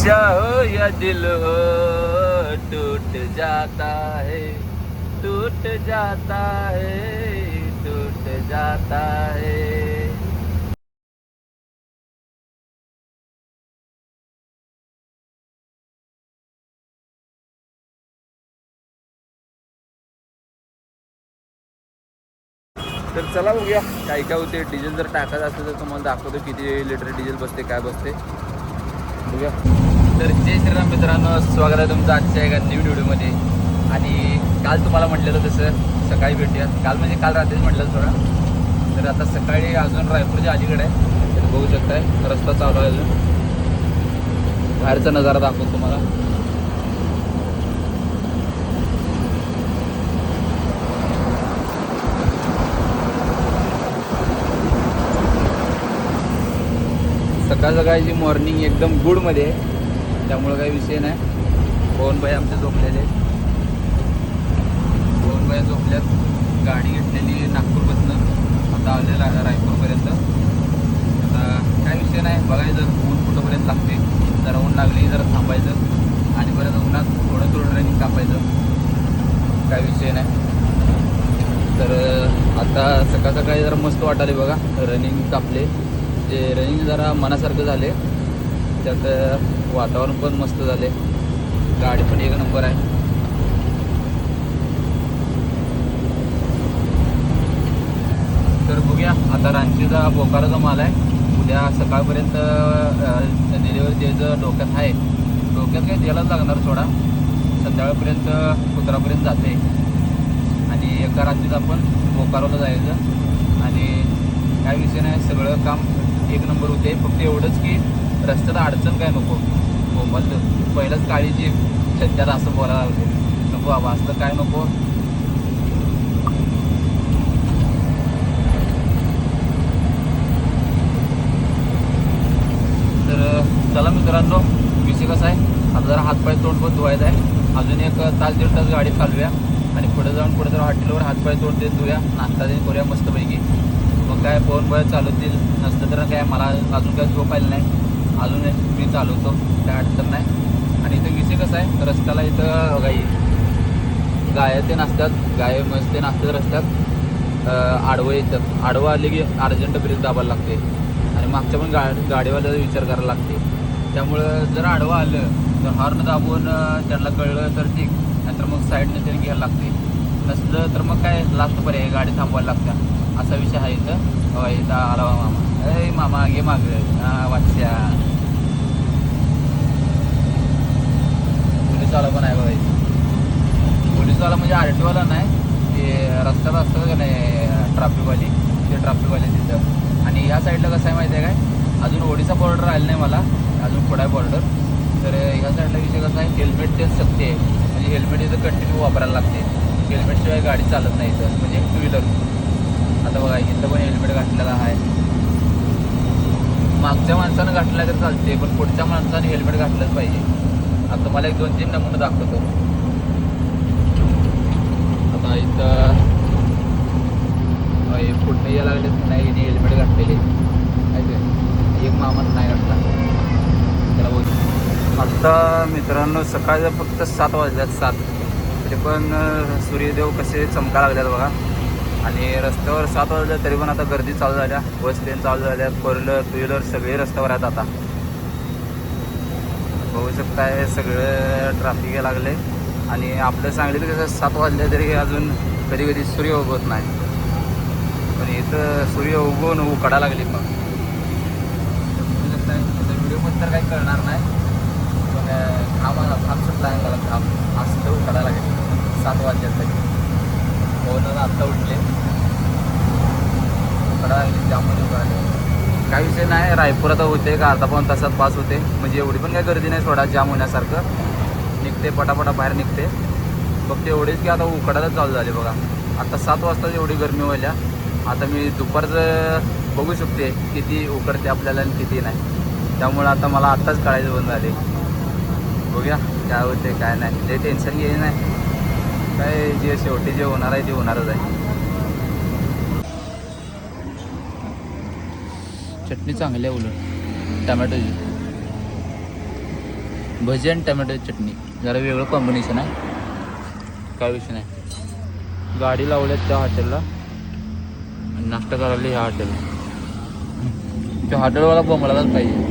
शीशा हो या दिल हो टूट जाता है टूट जाता है टूट जाता है। तर चला बघूया काय काय होते. डिझेल जर टाकायचं असेल तर तुम्हाला दाखवतो किती लिटर डिझेल बसते काय बसते. बघूया. तर जय श्रीराम मित्रांनो स्वागत आहे तुमचं आजच्या एका न्यू व्हिडिओमध्ये आणि काल तुम्हाला म्हटलेलं तसं सकाळी भेटूया काल म्हणजे काल रात्रीच म्हटलं थोडं. तर आता सकाळी अजून रायपूरच्या अलीकडे आहे. तर बघू शकताय रस्ता चालू आहे अजून. बाहेरचा नजारा दाखवतो तुम्हाला. सकाळ सकाळची मॉर्निंग एकदम गुडमध्ये आहे. त्यामुळं काही विषय नाही. पवन भाई आमचे झोपलेले. पवन भाई झोपल्यात. गाडी घेतलेली नागपूरपासून आता आलेला रायपूरपर्यंत. आता काय विषय नाही. बघायचं ऊन कुठंपर्यंत लागते जरा ऊन लागली जरा थांबायचं. आणि परत उन्हात थोडं थोडं रनिंग कापायचं. काय विषय नाही. तर आता सकाळ सकाळी जरा मस्त वाटाले बघा. रनिंग कापले. जे रनिंग जरा मनासारखं झाले. त्यात वातावरण पण मस्त झाले गाडी पण एक नंबर आहे. तर बघूया आता रांचीचा बोकाराचा माल आहे. उद्या सकाळपर्यंत डिलिव्हरी द्यायचं डोक्यात आहे. डोक्यात काही द्यायलाच लागणार सोडा. संध्याकाळपर्यंत कुत्रापर्यंत जाते आणि एका रात्रीत आपण बोकारोला जायचं. आणि काय विषय नाही सगळं काम एक नंबर होते फक्त एवढंच की रस्त्यात अडचण काय नको. हो, मोबाईल पहिलंच काळीची सध्यात असं बोलायला लागते नको बाबा असलं काय नको? तर चला मित्रांनो विषय कसा आहे? आता जरा हातपाय तोंड पण धुवायचा आहे. अजून एक तास दीड तास गाडी चालूया. आणि पुढे जाऊन पुढे जर हॉटेलवर हातपाय तोंड देत धुया नाश्ता देत करूया मस्तपैकी. मग काय फोन बळ चालवतील. नसतं तर काय मला अजून काय झोप आली नाही. अजून मी चालवतो काय अडचण नाही. आणि इथं विषय कसा आहे रस्त्याला इथं गाई गाय ते नसतात गाय म्हस ते नसतात रस्त्यात. आडवं येतात आडवं आले की अर्जंट ब्रेक दाबायला लागते. आणि मागच्या पण गा गाडीवाल्याचा विचार करायला लागते. त्यामुळं जर आडवं आलं तर हॉर्न दाबून त्यांना कळलं तर ठीक. नाहीतर मग साईडने तरी घ्यायला लागते. नसलं तर मग काय लास्ट पर्याय गाडी थांबवायला लागत्या. असा विषय आहे इथं. इथं आला मामा. ए मामा घे माग. हा वाच्या पोलीसवाला पण आहे बघायचं पोलीसवाला म्हणजे आर टी वाला नाही ते रस्त्यात असतं का नाही ट्रॅफिकवाली ते ट्रॅफिकवाले तिथं. आणि या साईडला कसं आहे माहिती आहे काय? अजून ओडिसा बॉर्डर आलं नाही मला अजून पुढे बॉर्डर तर ह्या साईडला विषय कसा आहे हेल्मेट ते सक्ती आहे. म्हणजे हेल्मेट इथं कंटिन्यू वापरायला लागते. हेल्मेटशिवाय गाडी चालत नाही इथं म्हणजे टू व्हीलर आता बघा इथं पण हेल्मेट घातलेला आहे. मागच्या माणसानं घातलं तर चालते पण पुढच्या माणसानं हेल्मेट घातलंच पाहिजे. आता मला एक दोन तीन नमुने दाखवतो. आता इथं हे पुढे यायला लागले नाही हिने हेल्मेट घातलेले. आहे एक मामाच नाही घातला. त्याला बोल आत्ता मित्रांनो सकाळच्या फक्त सात वाजल्यात सात. तरी पण सूर्यदेव कसे चमका लागल्यात बघा. आणि रस्त्यावर सात वाजल्या तरी पण आता गर्दी चालू झाल्या. बस ट्रेन चालू झाल्या फोर व्हीलर टू व्हीलर सगळे रस्त्यावर आहेत आता. बघू शकताय सगळं ट्रॅफिक लागले आणि आपलं सांगलीत कसं सात वाजले तरी अजून कधी कधी सूर्य उगवत नाही. पण इथं सूर्य उगवून उकडा लागली मग. व्हिडिओमध्ये तर काही कळणार नाही. पण घामाला घाम सुटला आहे मला. घाम असं उकडा लागेल. सात वाजल्यात तरी. हो, पवनं आत्ता उठले. उकडा लागली त्यामध्ये उकडा काय विषय नाही. रायपूर आता होते का? अर्धा पाऊन तासात पास होते. म्हणजे एवढी पण काही गर्दी नाही सोडा जाम होण्यासारखं. निघते पटापटा बाहेर निघते. फक्त एवढेच की आता उकडायलाच चालू झाले बघा. आता सात वाजता एवढी गरमी व्हायला. आता मी दुपारचं बघू शकते किती उकडते आपल्याला आणि किती नाही. त्यामुळं आता मला आत्ताच कळायचं बंद झाले. बघूया काय होते काय नाही. ते टेन्शन घे नाही. काय जे शेवटी जे होणार आहे ते होणारच आहे. चटणी चांगली आहे उलट. टमॅटोची. भजी आणि टमॅटोची चटणी. जरा वेगळं कॉम्बिनेशन आहे. काय विषय नाही. गाडी लावल्यात त्या हॉटेलला आणि नाश्ता करायला ह्या हॉटेलला त्या हॉटेलवाला बोंबलाच पाहिजे.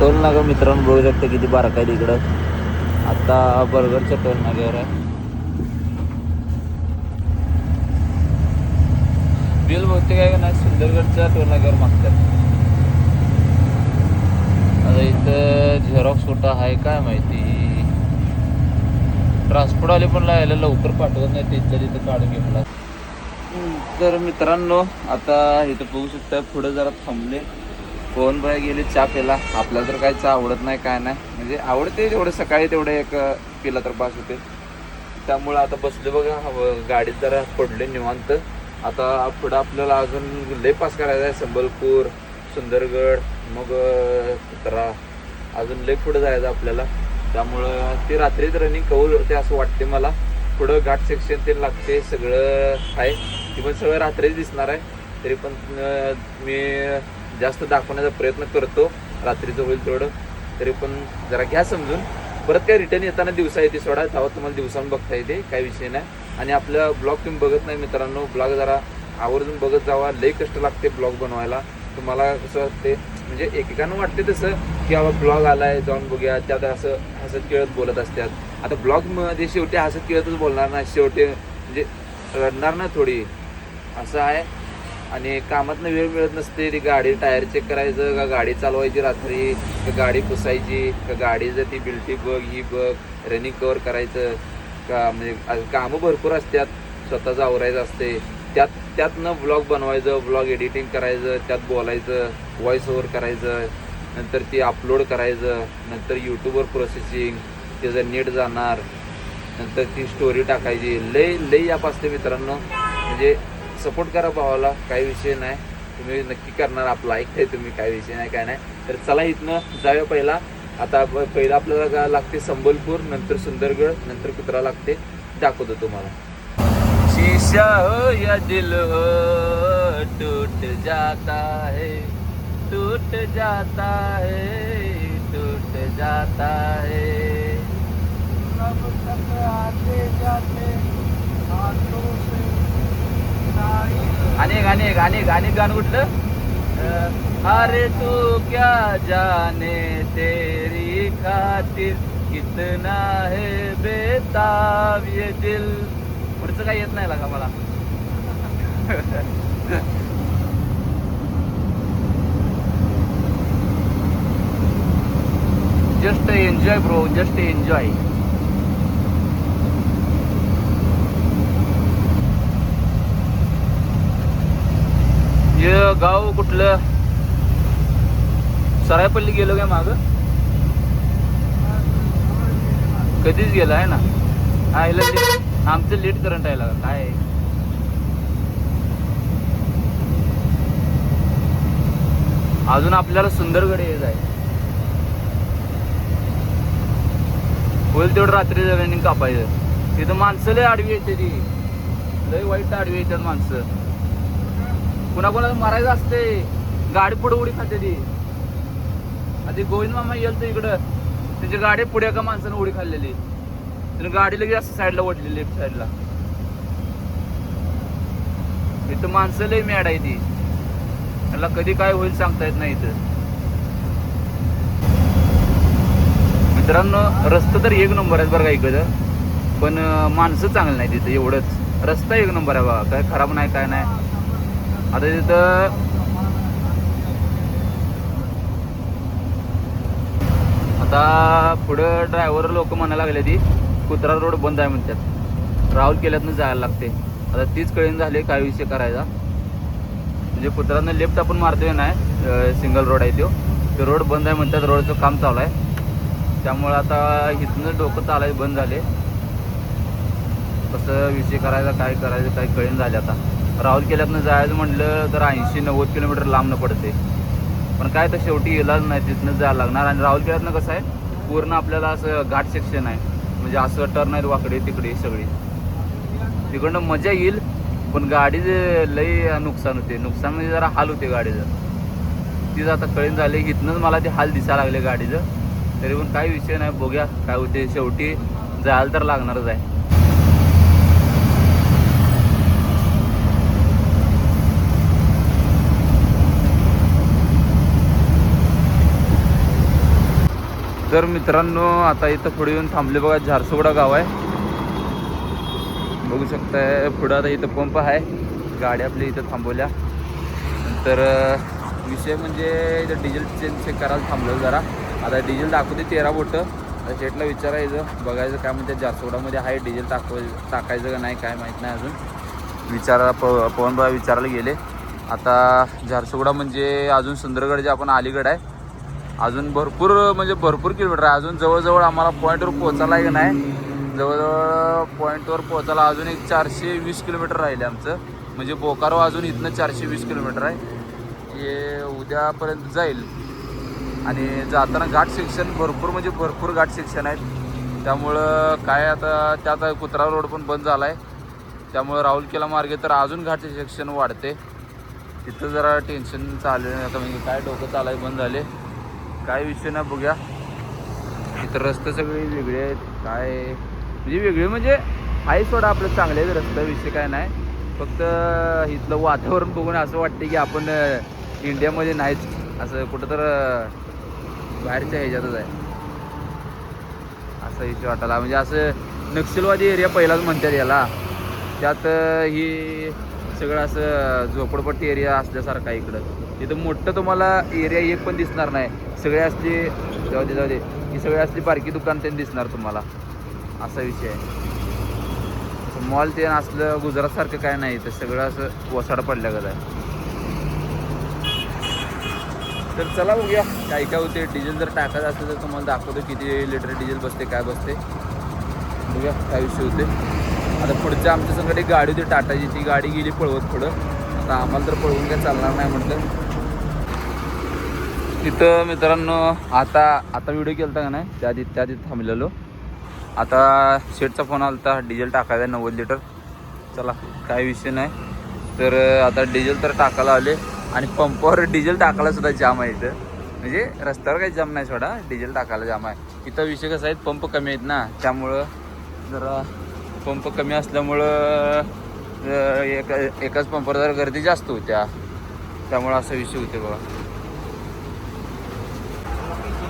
टोल नाका मित्रांनो बघू शकता किती बारक आहे तिकडं आता बर्गरच्या टोल नाक्यावर आहे बिल बहुतेक आहे का नाही सुंदरगडच्या टोल नाक्यावर मागतात. आता इथं झेरॉक्स कुठं आहे काय माहिती. ट्रान्सपोर्टवाले पण यायला लवकर पाठवत नाही तिथं तिथं काढून घेतला तर मित्रांनो आता इथं बघू शकता पुढं जरा थांबले. कोण बाय गेले चहा प्याला आपल्याला तर काय चहा आवडत नाही काय नाही. म्हणजे आवडते तेवढं सकाळी तेवढं एक पिला तर पास होते. त्यामुळं आता बसले बघा हवं- गाडीत जरा पडले निवांत. आता पुढं आपल्याला अजून लय पास करायचा आहे संबलपूर सुंदरगड मग कुत्रा. अजून लय पुढं जायचं आपल्याला. त्यामुळं ते रात्रीच रनिंग कौल होते असं वाटते मला. पुढं घाट सेक्शन ते लागते सगळं आहे. ती पण सगळं रात्रीच दिसणार आहे. तरी पण मी जास्त दाखवण्याचा प्रयत्न करतो. रात्रीचं होईल तेवढं. तरी पण जरा घ्या समजून. परत काय रिटर्न येताना दिवसा येते सोडा. तेव्हा तुम्हाला दिवसाहून बघता येते. काही विषय नाही. आणि आपलं ब्लॉग तुम्ही बघत नाही मित्रांनो. ब्लॉग जरा आवर्जून बघत जावा. लई कष्ट लागते ब्लॉग बनवायला. तुम्हाला कसं वाटते म्हणजे एकेकांना वाटते तसं की बाबा ब्लॉग आलाय जाऊन बघूया. त्यात असं हसत खेळत बोलत असतात. आता ब्लॉगमध्ये शेवटी हसत खेळतच बोलणार ना शेवटी म्हणजे रडणार ना थोडी. असं आहे. आणि कामातनं वेळ मिळत नसते ती गाडी टायर चेक करायचं का गाडी चालवायची रात्री का गाडी पुसायची का गाडीचं ती बिल्टी बघ ही बघ रनिंग कवर करायचं का म्हणजे कामं भरपूर असतात स्वतःचं आवरायचं असते. त्यात त्यातनं ब्लॉग बनवायचं ब्लॉग एडिटिंग करायचं त्यात बोलायचं व्हॉइस ओव्हर करायचं नंतर ती अपलोड करायचं नंतर यूट्यूबवर प्रोसेसिंग त्याचं नेट जाणार नंतर ती स्टोरी टाकायची. लय लय ॲप असते मित्रांनो म्हणजे सपोर्ट करा भावाला काही विषय नाही. तुम्ही नक्की करणार आपलं ऐकताय तुम्ही काय विषय नाही काय नाही. तर चला इथनं जाऊया पहिला. आता पहिला आपल्याला काय लागते संबलपूर नंतर सुंदरगड नंतर कुत्रा लागते. दाखवतो तुम्हाला. शीशा हो या दिल हो टूट जाता है. टूट जाता है टूट जाता है. जाते गाणे गाणे गाणे गाणं उठलं. अरे तू क्या जाने तेरी खातिर कितना हे बेताब ये दिल? पुढचं काही येत नाही लागा मला. Just enjoy bro just enjoy हे गाव कुठलं? सरायपल्ली गेलो काय माग? कधीच गेला आहे ना? हा ह्याला आमचं लेट करंट आहे लागा काय? अजून आपल्याला सुंदरगड येत आहे होईल तेवढं रात्री रनिंग कापायचं. तिथं माणसं लय आडवी येते ती. लय वाईट आडवी येतात माणसं. कुणाकुणाला मारायचं असते. गाडी पुढे उडी खाते ती. आधी गोविंद मामा येईल तर इकडं. त्यांची गाडी पुढे एका माणसानं उडी खाल्लेली. त्याने गाडी लगेच असं साईडला ओढली लेफ्ट साईडला इथं माणसं लय मॅड आहे ती. त्याला कधी काय होईल सांगता येत नाही इथं. मित्रांनो रस्ता तर एक नंबर आहे बरं का इकडं. पण माणसं चांगलं नाही तिथं एवढंच. रस्ता एक नंबर आहे बा काय खराब नाही काय नाही. आता तिथं आता पुढं ड्रायव्हर लोक म्हणायला लागले ती कुत्रा रोड बंद आहे म्हणतात. राहुल केल्यातनं जायला लागते. आता तीच कळीन झाली काय विषय करायचा? म्हणजे कुत्रानं लेफ्ट आपण मारतोय नाही सिंगल रोड आहे तो ते रोड बंद आहे म्हणतात रोडचं काम चालू आहे. त्यामुळं आता इथनं डोकं चालायचं बंद झाले. कसं विषय करायचा काय करायचं काय कळीन झाले आता. राहुल केल्यातनं जायचं म्हटलं तर ऐंशी नव्वद किलोमीटर लांबनं पडते. पण काय तर शेवटी इलाज नाही तिथनं जायला लागणार. आणि राहुल केल्यातनं कसं आहे पूर्ण आपल्याला असं घाट सेक्शन आहे. म्हणजे असं टर्न आहेत वाकडे तिकडे सगळी. तिकडनं मजा येईल पण गाडी लई नुकसान होते. नुकसान म्हणजे जरा हाल होते गाडीचं. तीच आता कळीन झाले इथनंच मला ते हाल दिसायला लागले गाडीचं. तरी पण काही विषय नाही बघूया काय होते. शेवटी जायला तर लागणारच आहे. तर मित्रांनो आता इथं पुढे येऊन थांबले बघा झारसोगडा गाव आहे. बघू शकताय पुढं आता इथं पंप आहे. गाडी आपली इथं थांबवल्या. तर विषय म्हणजे इथं डिझेल चेंज चेक करायला थांबलो जरा. आता डिझेल दाखवते तेरा बोटं. आता शेटला विचारायचं बघायचं काय म्हणते झारसोगडामध्ये आहे डिझेल टाकव टाकायचं का नाही काय माहीत नाही अजून. विचारा प पवनबाई विचारायला गेले. आता झारसुगडा म्हणजे अजून सुंदरगड जे आपण अलीगड आहे अजून भरपूर म्हणजे भरपूर किलोमीटर आहे. अजून जवळजवळ आम्हाला पॉईंटवर पोहोचायला की नाही. जवळजवळ पॉईंटवर पोहोचायला अजून एक चारशे वीस किलोमीटर राहिले आमचं. म्हणजे बोकारो अजून इथनं चारशे वीस किलोमीटर आहे. हे उद्यापर्यंत जाईल. आणि जाताना घाट सेक्शन भरपूर म्हणजे भरपूर घाट सेक्शन आहेत. त्यामुळं काय आता त्यात कुत्रा रोड पण बंद झाला आहे त्यामुळं राहुल केला मार्गे तर अजून घाट सेक्शन वाढते. तिथं जरा टेन्शन चालू आहे. आता म्हणजे काय डोकं चालाय बंद झाले. काय विषय ना बघूया. इथं रस्ते सगळे वेगळे आहेत. काय? म्हणजे वेगळे म्हणजे आहे सोडा आपलं चांगले आहेत. रस्ता विषय काय नाही. फक्त इथलं वातावरण बघून असं वाटते की आपण इंडियामध्ये नाहीच. असं कुठं तर बाहेरच्या ह्याच्यातच आहे. असा विषय वाटायला. म्हणजे असं नक्षलवादी एरिया पहिलाच म्हणतात याला. त्यात ही सगळं असं झोपडपट्टी एरिया असल्यासारखा इकडं. इथं मोठं तुम्हाला एरिया एक पण दिसणार नाही. सगळे असले जाऊ दे जाऊ दे. ही सगळी असली बारकी दुकान त्यांनी दिसणार तुम्हाला. असा विषय आहे. मॉल ते असलं गुजरातसारखं काय नाही. तर सगळं असं वसाड पडल्यागत आहे. तर चला बघूया काय काय होते डिझेल जर टाकायचं असेल तर तुम्हाला दाखवतो किती लिटर डिझेल बसते काय बसते. बघूया काय विषय होते आता पुढच्या आमच्या संकट गाडी होती टाटाची. ती गाडी गेली पळवत पुढं. आता आम्हाला तर पळवून काय चालणार नाही म्हटलं. तिथं मित्रांनो आता आता व्हिडिओ केला का नाही? त्या आधी त्या आधी थांबलेलो. आता शेटचा फोन आला होता डिझेल टाकायचा आहे नव्वद लिटर चला काय विषय नाही. तर आता डिझेल तर टाकायला आले आणि पंपावर डिझेल टाकायला सुद्धा जाम आहे इथं. म्हणजे रस्त्यावर काही जाम नाही सोडा डिझेल टाकायला जाम आहे. इथं विषय कसा आहे पंप कमी आहेत ना त्यामुळं जरा पंप कमी असल्यामुळं एका एकाच पंपावर जरा गर्दी जास्त होत्या. त्यामुळं असा विषय होते बघा.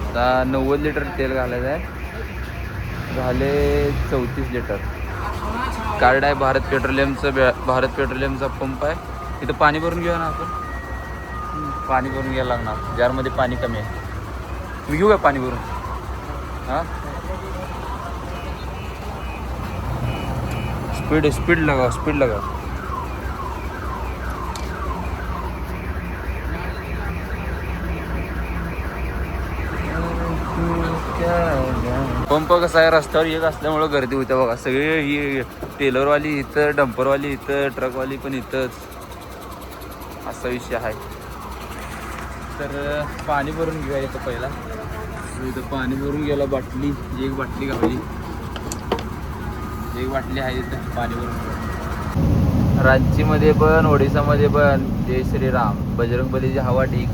आता नव्वद लिटर तेल घालायचं आहे. झाले चौतीस लिटर. कार्ड आहे भारत पेट्रोलियमचं भारत पेट्रोलियमचा पंप आहे. तिथं पाणी भरून घेऊ ना आपण? पाणी भरून घ्यायला लागणार. ज्यामध्ये पाणी कमी आहे. मी घेऊ का पाणी भरून? हां? स्पीड स्पीड लगाओ स्पीड लगाओ। पंप कसा आहे रस्त्यावर? एक असल्यामुळं गर्दी होत्या बघा. सगळे ही टेलरवाली इथं डंपरवाली इथं ट्रकवाली पण इथंच. असा विषय आहे. तर पाणी भरून घेऊया इथं पहिला. इथं पाणी भरून गेला बाटली एक बाटली घावली एक आहे इथं रांचीमध्ये पण ओडिसामध्ये पण. जय श्रीराम. बजरंग बलीची हवा ठीक.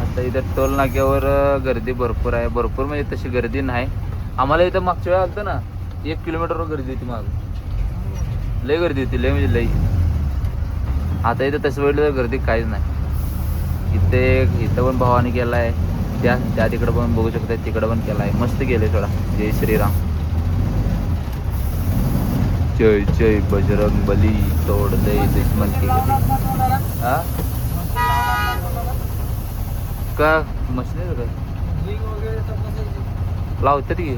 आता इथं टोल नाक्यावर गर्दी भरपूर आहे. भरपूर म्हणजे तशी गर्दी नाही. आम्हाला इथं मागच्या वेळा आलतं ना एक किलोमीटरवर गर्दी होती माग. लय गर्दी होती लय म्हणजे लय. आता इथं तसं वेळ गर्दी काहीच नाही. इथे इथं पण भावाने केला आहे त्या त्या तिकडं पण बघू शकता तिकडं पण केला आहे मस्त गेले थोडा जय श्रीराम. जय जय बजरंग बली तोड दे दुश्मन की? हा का मशीन लावतात की.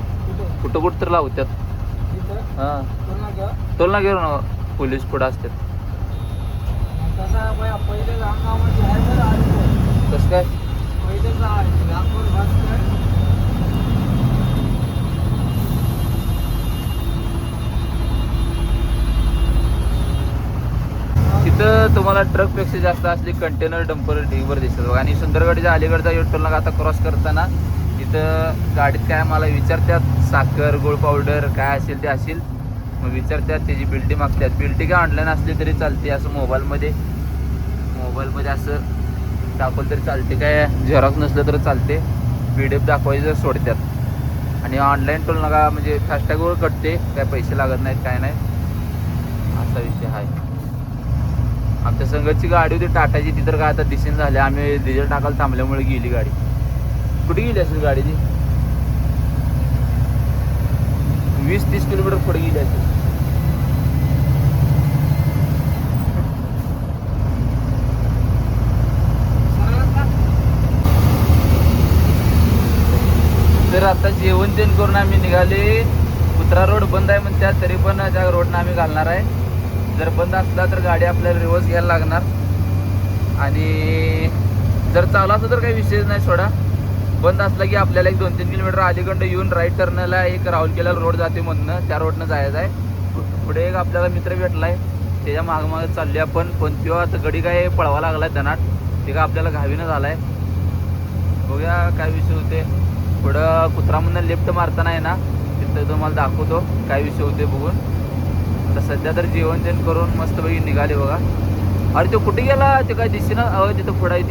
कुठं कुठं तर लावतात हा. तोल ना घेऊ ना पोलीस पुढं असतात कसं काय? तिथं तुम्हाला ट्रकपेक्षा जास्त असली कंटेनर डंपर ढीवर दिसतात बघा. आणि सुंदरगडच्या अलीकडचा युटोलला आता क्रॉस करताना तिथं गाडीत काय मला विचारतात साखर गोळ पावडर काय असेल ते असेल. मग विचारतात त्याची बिल्टी मागतात. बिल्टी काय ऑनलाईन असली तरी चालते असं मोबाईलमध्ये मोबाईलमध्ये असं दाखवलं तरी चालते. काय झेरॉक्स नसलं तर चालते. पी डी एफ दाखवायचं तर सोडतात आणि ऑनलाईन टोल नका म्हणजे फास्टॅगवर कटते. काय पैसे लागत नाहीत काय नाही. असा विषय आहे आमच्या संघाची गाडी होती टाटाची. ती तर काय आता दिसेन झाली. आम्ही डिझेल टाकायला थांबल्यामुळे गेली गाडी. कुठे गेली असेल गाडी ती? वीस तीस किलोमीटर पुढे गेली असेल तर आता जेवण तेन करून आम्ही निघाले. कुत्रा रोड बंद आहे म्हणतात तरी पण त्या रोडनं आम्ही घालणार आहे. जर बंद असला तर गाडी आपल्याला रिवर्स घ्यायला लागणार. आणि जर चालू असं तर काही विषयच नाही सोडा. बंद असला की आपल्याला एक दोन तीन किलोमीटर अलीकडं येऊन राईट टर्नला एक राहुलकेला रोड जाते म्हणणं त्या रोडनं जायचं आहे. पु- पुढे एक आपल्याला मित्र भेटला आहे त्याच्या मागं मागं चालली आपण. पण तो आता गडी काय पळवा लागलाय धनाट. ते का आपल्याला घावीनं झालाय. बघूया काय विषय होते पुढं कुत्रामधनं लेफ्ट मारताना आहे ना तिथं तुम्हाला दाखवतो काय विषय होते बघून. आता सध्या तर जेवण जेवण करून मस्तपैकी निघाले बघा. अरे तो कुठे गेला? ते काय दिसेना अहो तिथं पुढं आहे